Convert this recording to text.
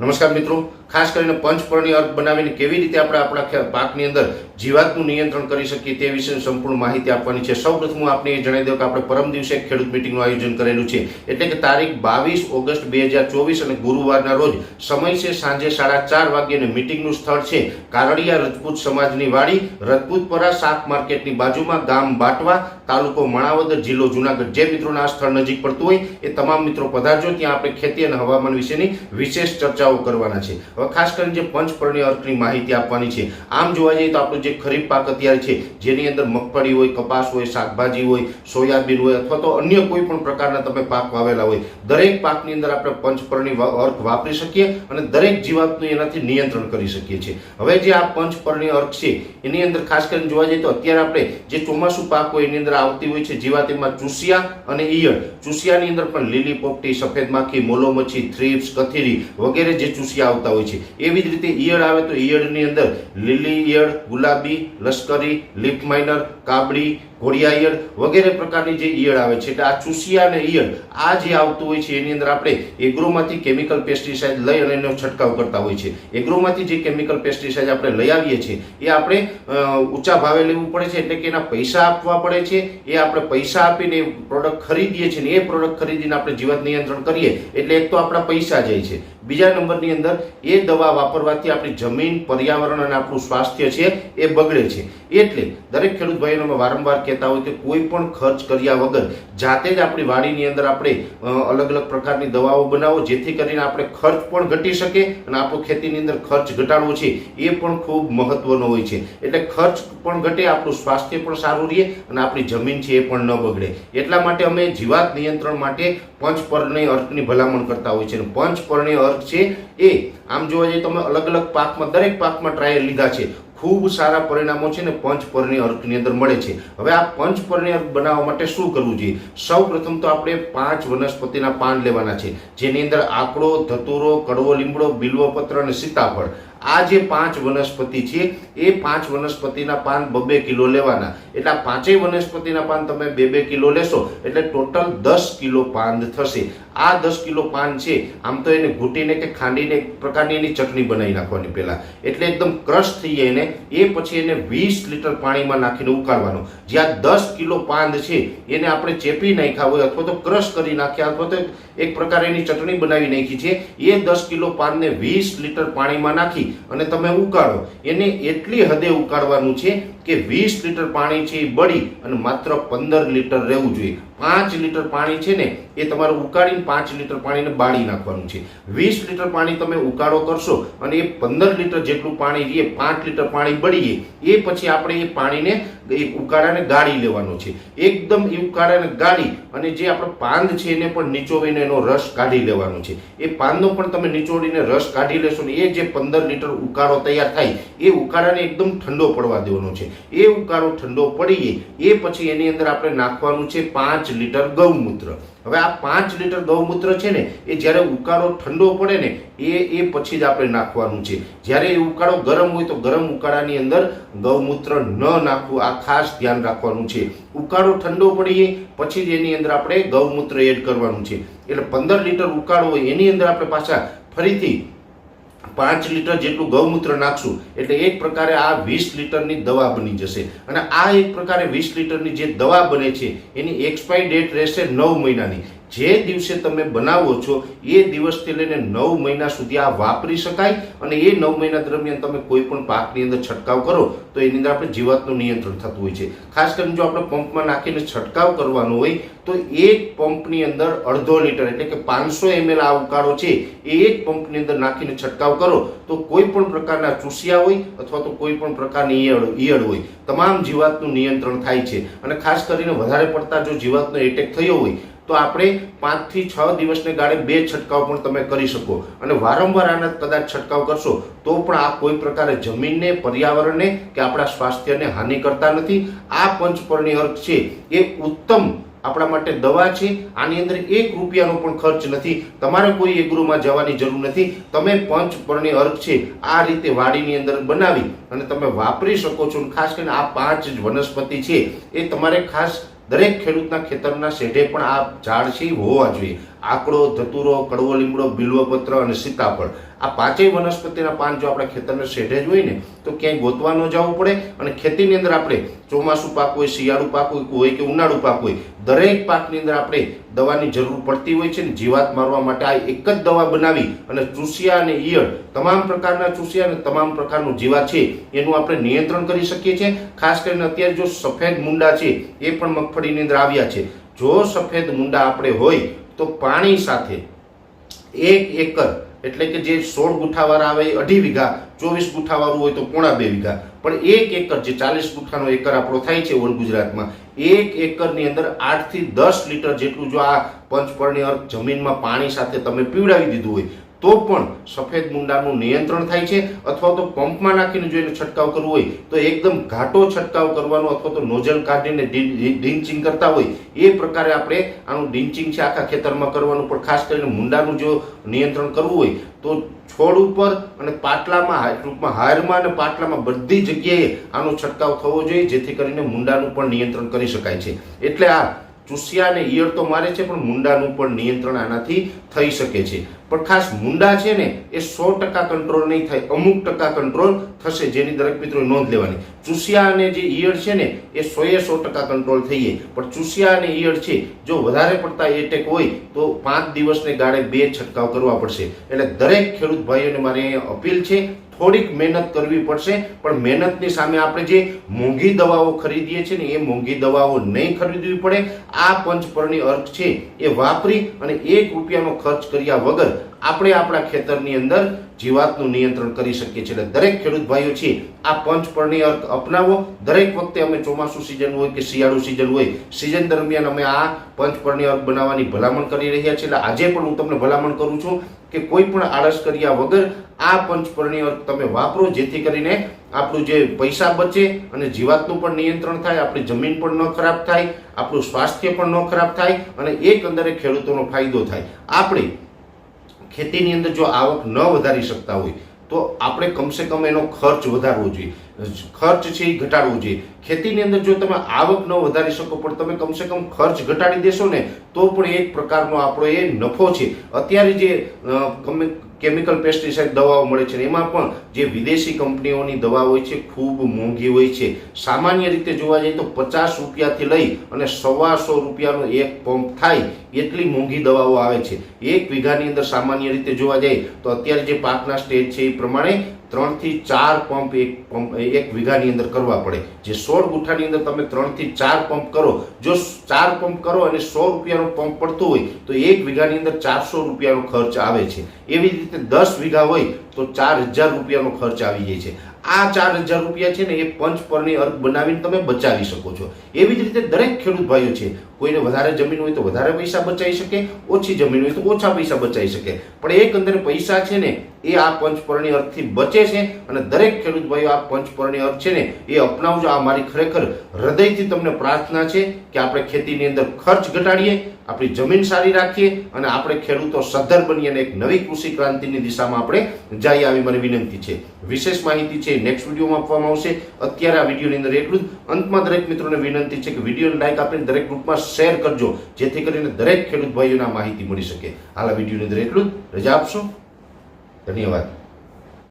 નમસ્કાર મિત્રો. ખાસ કરીને પંચપર્ણી અર્ક બનાવીને કેવી રીતે આપણે આપણા પાકની અંદર જીવાતનું નિયંત્રણ કરી શકીએ તે વિશેની સંપૂર્ણ માહિતી આપવાની છે. સૌપ્રથમ હું આપને એ જણાવી દઉં કે આપણે પરમ દિવસે ખેડૂત મિટિંગનું આયોજન કરેલું છે. એટલે કે તારીખ બાવીસ ઓગસ્ટ બે હજાર ચોવીસ અને ગુરુવારના રોજ સમય છે સાંજે સાડા ચાર વાગ્યે મિટિંગનું સ્થળ છે કારડિયા રજપૂત સમાજની વાડી, રજપૂતપરા શાક માર્કેટની બાજુમાં ગામ બાટવા, તાલુકો માણાવદર જિલ્લો જુનાગઢ. જે મિત્રોના આ સ્થળ નજીક પડતું હોય એ તમામ મિત્રો પધારજો. ત્યાં આપણે ખેતી અને હવામાન વિશેની વિશેષ ચર્ચાઓ કરવાના છે. હવે ખાસ કરીને જે પંચપર્ણી અર્કની માહિતી આપવાની છે. આમ જોવા જઈએ તો આપણું જે ખરીફ પાક અત્યારે છે, જેની અંદર મગફળી હોય, કપાસ હોય, શાકભાજી હોય, સોયાબીન હોય અથવા તો અન્ય કોઈ પણ પ્રકારના તમે પાક વાવેલા હોય, દરેક પાકની અંદર આપણે પંચપર્ણી અર્ક વાપરી શકીએ અને દરેક જીવાતનું એનાથી નિયંત્રણ કરી શકીએ છીએ. હવે જે આ પંચપર્ણી અર્ક છે, એની અંદર ખાસ કરીને જોવા જઈએ તો અત્યારે આપણે જે ચોમાસું પાક હોય એની અંદર આવતી હોય છે જીવાત એમાં ચૂસિયા અને ઈયળ. ચૂસિયાની અંદર પણ લીલી પોપટી, સફેદ માખી મોલો મચ્છી થ્રીપ્સ, કથીરી વગેરે જે ચૂસિયા આવતા હોય છે. એવી જ રીતે ઈયળ આવે તો ઈયળની અંદર લીલી ઈયળ, ગુલાબી લશ્કરી લીફ માઇનર કાબડી ઘોડિયા ઈયળ વગેરે પ્રકારની જે ઈયળ આવે છે, એટલે આ ચૂસિયા અને ઈયળ, આ જે આવતું હોય છે, એની અંદર આપણે એગ્રોમાંથી કેમિકલ પેસ્ટિસાઇડ લઈ અને એનો છંટકાવ કરતા હોય છે. એગ્રોમાંથી જે કેમિકલ પેસ્ટિસાઇડ આપણે લઈ આવીએ છીએ, એ આપણે ઊંચા ભાવે લેવું પડે છે, એટલે કે એના પૈસા આપવા પડે છે, એ આપણે પૈસા આપીને એ પ્રોડક્ટ ખરીદીએ છીએ ને એ પ્રોડક્ટ ખરીદીને આપણે જીવત નિયંત્રણ કરીએ, એટલે એક તો આપણા પૈસા જાય છે. બીજા નંબરની અંદર, એ દવા વાપરવાથી આપણી જમીન, પર્યાવરણ અને આપણું સ્વાસ્થ્ય છે, એ બગડે છે. એટલે દરેક ખેડૂત ભાઈઓને વારંવાર કહેતા હોય કે કોઈ પણ ખર્ચ કર્યા વગર જાતે જ આપણી વાડીની અંદર આપણે અલગ અલગ પ્રકારની દવાઓ બનાવો, જેથી કરીને આપણે ખર્ચ પણ ઘટી શકે અને આપણો ખેતીની અંદર ખર્ચ ઘટાડવો છે, એ પણ ખૂબ મહત્વનો હોય છે. એટલે ખર્ચ પણ ઘટે, આપણું સ્વાસ્થ્ય પણ સારું રહે અને આપણી જમીન છે એ પણ ન બગડે. એટલા માટે અમે જીવાત નિયંત્રણ માટે પંચપર્ણય અર્કની ભલામણ કરતા હોય છે. અને પંચપર્ણય અર્ક છે એ, આમ જોવા જઈએ તો અમે અલગ અલગ પાકમાં, દરેક પાકમાં ટ્રાયલ લીધા છે. ખૂબ સારા પરિણામો છે ને પંચપર્ણી અર્કની અંદર મળે છે. હવે આ પંચપર્ણી અર્ક બનાવવા માટે શું કરવું જોઈએ? સૌ પ્રથમ તો આપણે પાંચ વનસ્પતિના પાન લેવાના છે. જેની અંદર આકડો, ધતુરો, કડવો લીમડો, બિલ્વપત્ર અને સીતાફળ. આ જે પાંચ વનસ્પતિ છે, એ પાંચ વનસ્પતિના પાન બબે કિલો લેવાના. એટલે પાંચેય વનસ્પતિના પાન તમે બે બે કિલો લેશો, એટલે ટોટલ દસ કિલો પાન થશે. આ દસ કિલો પાન છે, આમ તો એને ઘૂંટીને કે ખાંડીને એક પ્રકારની એની ચટણી બનાવી નાખવાની પહેલા. એટલે એકદમ ક્રશ થઈ જાય એને, એ પછી એને વીસ લીટર પાણીમાં નાખીને ઉકાળવાનું. જ્યાં દસ કિલો પાંદ છે, એને આપણે ચેપી નાખ્યા હોય અથવા તો ક્રશ કરી નાખ્યા અથવા તો એક પ્રકાર એની ચટણી બનાવી નાખી છે, એ દસ કિલો પાનને વીસ લીટર પાણીમાં નાખી અને તમે ઉકાળો. એને એટલી હદે ઉકાળવાનું છે કે વીસ લીટર પાણી છે એ બળી અને માત્ર પંદર લીટર રહેવું જોઈએ. પાંચ લીટર પાણી છે ને, એ તમારે ઉકાળીને પાંચ લીટર પાણીને બાળી નાખવાનું છે. વીસ લીટર પાણી તમે ઉકાળો કરશો અને એ પંદર લીટર જેટલું પાણી રહીએ, પાંચ લીટર પાણી બળીએ, એ પછી આપણે એ પાણીને એ ઉકાળાને ગાળી લેવાનો છે. એકદમ એ ઉકાળાને ગાળી અને જે આપણો પાંદ છે એને પણ નીચોવીને એનો રસ કાઢી લેવાનો છે. એ પાંદનો પણ તમે નીચોડીને રસ કાઢી લેશો ને, એ જે પંદર લીટર ઉકાળો તૈયાર થાય, એ ઉકાળાને એકદમ ઠંડો પડવા દેવાનો છે. એ ઉકાળો ઠંડો પડીએ, એ પછી એની અંદર આપણે નાખવાનું છે પાંચ લીટર ગૌમૂત્ર. હવે આ પાંચ લીટર ગૌમૂત્ર છે ને, એ જ્યારે ઉકાળો ઠંડો પડે ને, એ એ પછી જ આપણે નાખવાનું છે. જ્યારે એ ઉકાળો ગરમ હોય તો ગરમ ઉકાળાની અંદર ગૌમૂત્ર ન નાખવું, આ ખાસ ધ્યાન રાખવાનું છે. ઉકાળો ઠંડો પડીએ, પછી જ એની અંદર આપણે ગૌમૂત્ર એડ કરવાનું છે. એટલે પંદર લીટર ઉકાળો હોય, એની અંદર આપણે પાછા ફરીથી પાંચ લીટર જેટલું ગૌમૂત્ર નાખશું એટલે એક પ્રકારે આ વીસ લીટરની દવા બની જશે. અને આ એક પ્રકારે વીસ લીટરની જે દવા બને છે, એની એક્સપાયરી ડેટ રહેશે નવ મહિનાની. જે દિવસે તમે બનાવો છો, એ દિવસથી લઈને નવ મહિના સુધી આ વાપરી શકાય અને એ નવ મહિના દરમિયાન તમે કોઈ પણ પાકની અંદર છંટકાવ કરો, તો એની અંદર આપણે જીવાતનું નિયંત્રણ થતું હોય છે. ખાસ કરીને જો આપણે પંપમાં નાખીને છંટકાવ કરવાનો હોય, તો એક પંપની અંદર અડધો લીટર એટલે કે પાંચસો એમએલ આ ઉકાળો છે, એ એક પંપની અંદર નાખીને છંટકાવ કરો, તો કોઈ પણ પ્રકારના ચૂસિયા હોય અથવા તો કોઈ પણ પ્રકારની ઈયળ ઈયળ હોય, તમામ જીવાતનું નિયંત્રણ થાય છે. અને ખાસ કરીને વધારે પડતા જો જીવાતનો એટેક થયો હોય તો આપણે પાંચથી છ દિવસને ગાળે બે છંટકાવ પણ તમે કરી શકો. અને વારંવાર આના કદાચ છંટકાવ કરશો, તો પણ આ કોઈ પ્રકારે જમીનને, પર્યાવરણને કે આપણા સ્વાસ્થ્યને હાનિ કરતા નથી. આ પંચપર્ણી અર્ક છે, એ ઉત્તમ આપણા માટે દવા છે. આની અંદર એક રૂપિયાનો પણ ખર્ચ નથી. તમારે કોઈ એગ્રોમાં જવાની જરૂર નથી. તમે પંચપર્ણી અર્ક છે, આ રીતે વાડીની અંદર બનાવી અને તમે વાપરી શકો છો. ખાસ કરીને આ પાંચ જ વનસ્પતિ છે, એ તમારે ખાસ દરેક ખેડૂતના ખેતરના શેઢે પણ આ ઝાડ છે હોવા જોઈએ. આકડો, ધતુરો, કડવો, લીમડો, બિલ્વપત્ર અને સીતાફળ. આ પાંચેય વનસ્પતિના પાન જો આપણા ખેતરના શેઢે જ હોય ને, તો ક્યાંય ગોતવા ન જવું પડે અને ખેતીની અંદર આપણે ચોમાસું પાક હોય, શિયાળુ પાક હોય કે ઉનાળુ પાક હોય, દરેક પાકની અંદર આપણે દવાની જરૂર પડતી હોય છે ને જીવાત મારવા માટે આ એક જ દવા બનાવી અને ચૂસિયા અને ઈયળ તમામ પ્રકારના ચૂસિયા અને તમામ પ્રકારનું જીવાત છે, એનું આપણે નિયંત્રણ કરી શકીએ છીએ. ખાસ કરીને અત્યારે જો સફેદ મુંડા છે, એ પણ મગફળીની અંદર આવ્યા છે. જો સફેદ મુંડા આપણે હોય તો પાણી સાથે એક એકર એટલે કે જે સોળ ગુઠાવાળા આવે એ અઢી વીઘા, ચોવીસ ગુઠાવાળું હોય તો પોણા બે વીઘા. પણ એક એકર, જે ચાલીસ ગુઠાનો એકર આપણો થાય છે ઓલ ગુજરાતમાં, એક એકરની અંદર આઠથી દસ લીટર જેટલું જો આ પંચપર્ણી અર્ક જમીનમાં પાણી સાથે તમે પીવડાવી દીધું હોય તો પણ સફેદ મુંડાનું નિયંત્રણ થાય છે અથવા તો પંપમાં નાખીને જો એને છંટકાવ કરવો હોય, તો એકદમ ઘાટો છંટકાવ કરવાનો અથવા તો નોઝલ કાઢીને ડિંચિંગ કરતા હોય, એ પ્રકારે આપણે આનું ડિંચિંગ છે આખા ખેતરમાં કરવાનું. પણ ખાસ કરીને મુંડાનું જો નિયંત્રણ કરવું હોય, તો છોડ ઉપર અને પાટલામાં ટૂંકમાં હારમાં અને પાટલામાં બધી જગ્યાએ આનો છંટકાવ થવો જોઈએ, જેથી કરીને મુંડાનું પણ નિયંત્રણ કરી શકાય છે. એટલે આ ચૂસિયા અને ઈયળ તો મારે છે, પણ મુંડાનું પણ નિયંત્રણ આનાથી થઈ શકે છે. પણ ખાસ મુંડા છે ને, એ સો ટકા કંટ્રોલ નહીં થાય, અમુક ટકા કંટ્રોલ થશે, જેની દરેક મિત્રો નોંધ લેવાની. ચૂસિયા અને જે ઈયળ છે ને, એ સોએ સો ટકા કંટ્રોલ થઈએ પણ ચૂસિયા અને ઈયળ છે, જો વધારે પડતા એટેક હોય, તો પાંચ દિવસને ગાળે બે છંટકાવ કરવા પડશે. એટલે દરેક ખેડૂત ભાઈઓને મારી અહીંયા અપીલ છે થોડીક મહેનત કરવી પડશે. પણ મહેનતની સામે આપણે જે મોંઘી દવાઓ ખરીદીએ છીએ ને, એ મોંઘી દવાઓ નહીં ખરીદવી પડે. આ પંચપર્ણી અર્ક છે, એ વાપરી અને એક રૂપિયાનો ખર્ચ કર્યા વગર આપણે આપણા ખેતરની અંદર જીવાતનું નિયંત્રણ કરી શકીએ છીએ. એટલે દરેક ખેડૂત ભાઈઓ છે આ પંચપર્ણી અર્થ અપનાવો. દરેક વખતે અમે ચોમાસું સિઝન હોય કે શિયાળુ સિઝન હોય સિઝન દરમિયાન અમે આ પંચપર્ણી અર્થ બનાવવાની ભલામણ કરી રહ્યા છીએ. એટલે આજે પણ હું તમને ભલામણ કરું છું કે કોઈ પણ આળસ કર્યા વગર આ પંચપર્ણી અર્ક તમે વાપરો, જેથી કરીને આપણું જે પૈસા બચે અને જીવાતનું પણ નિયંત્રણ થાય, આપણી જમીન પણ ન ખરાબ થાય, આપણું સ્વાસ્થ્ય પણ ન ખરાબ થાય અને એકંદરે ખેડૂતોનો ફાયદો થાય. આપણે ખેતીની અંદર જો આવક ન વધારી શકતા હોય, તો આપણે કમસે કમ એનો ખર્ચ વધારવો જોઈએ. ખર્ચ છે એ ઘટાડવો જોઈએ. ખેતીની અંદર જો તમે આવક ન વધારી શકો, પણ તમે કમસે કમ ખર્ચ ઘટાડી દેશો ને, તો પણ એક પ્રકારનો આપણો એ નફો છે. અત્યારે જે કેમિકલ પેસ્ટિસાઇડ દવાઓ મળે છે એમાં પણ જે વિદેશી કંપનીઓની દવા હોય છે, ખૂબ મોંઘી હોય છે. સામાન્ય રીતે જોવા જઈએ તો પચાસ રૂપિયાથી લઈ અને સવાસો રૂપિયાનો એક પંપ થાય એટલી મોંઘી દવાઓ આવે છે. એક વીઘાની અંદર સામાન્ય રીતે જોવા જઈએ તો અત્યારે જે પાકના સ્ટેજ છે એ પ્રમાણે ત્રણથી ચાર પંપ એક પંપ એક વીઘાની અંદર કરવા પડે. જે સોળ ગુઠાની અંદર તમે ત્રણથી ચાર પંપ કરો. જો ચાર પંપ કરો અને સો રૂપિયાનો પંપ પડતો હોય, તો એક વીઘાની અંદર ચારસો રૂપિયાનો ખર્ચ આવે છે. એવી રીતે દસ વીઘા હોય તો ચાર હજાર રૂપિયાનો ખર્ચ આવી જાય છે. આ ચાર હજાર રૂપિયા છે ને એ પંચપર્ણી અર્ક બનાવીને તમે બચાવી શકો છો. એવી જ રીતે દરેક ખેડૂત ભાઈઓ છે, કોઈને વધારે જમીન હોય તો વધારે પૈસા બચાવી શકે, ઓછી જમીન હોય તો ઓછા પૈસા બચાવી શકે. પણ એકંદરે પૈસા છે ને, એ આ પંચપર્ણી અર્થથી બચે છે અને દરેક ખેડૂત ભાઈઓ આ પંચપર્ણી અર્થ છે ને, એ અપનાવજો. આ મારી ખરેખર હૃદયથી તમને પ્રાર્થના છે કે આપણે ખેતીની અંદર ખર્ચ ઘટાડીએ આપણી જમીન સારી રાખીએ અને આપણે ખેડૂતો સદ્ધર બનીએ અને એક નવી કૃષિ ક્રાંતિની દિશામાં આપણે જઈએ આવી મારી વિનંતી છે. વિશેષ માહિતી છે નેક્સ્ટ વિડીયોમાં આપવામાં આવશે. અત્યારે આ વિડીયોની અંદર એટલું જ. અંતમાં દરેક મિત્રોને વિનંતી છે કે વિડીયોને લાઈક આપીને દરેક ગ્રુપમાં શેર કરજો, જેથી કરીને દરેક ખેડૂત ભાઈઓને માહિતી મળી શકે. હાલ આ વિડીયોની અંદર એટલું જ. રજા આપશો. ધન્યવાદ.